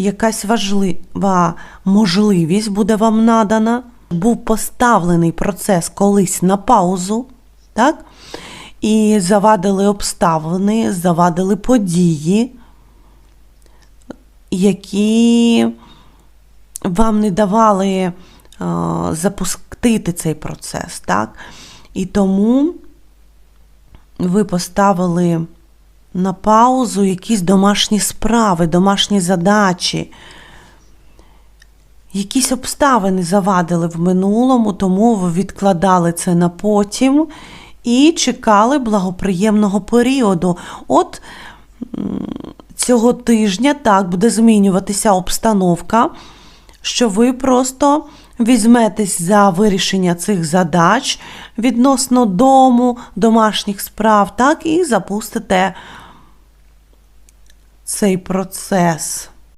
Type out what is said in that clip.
якась важлива можливість буде вам надана, був поставлений процес колись на паузу, так? І завадили обставини, завадили події, які вам не давали е, запустити цей процес, так? І тому ви поставили на паузу якісь домашні справи, домашні задачі. Якісь обставини завадили в минулому, тому ви відкладали це на потім і чекали благоприємного періоду. От цього тижня так буде змінюватися обстановка, що ви просто візьметесь за вирішення цих задач відносно дому, домашніх справ, так, і запустите цей процес.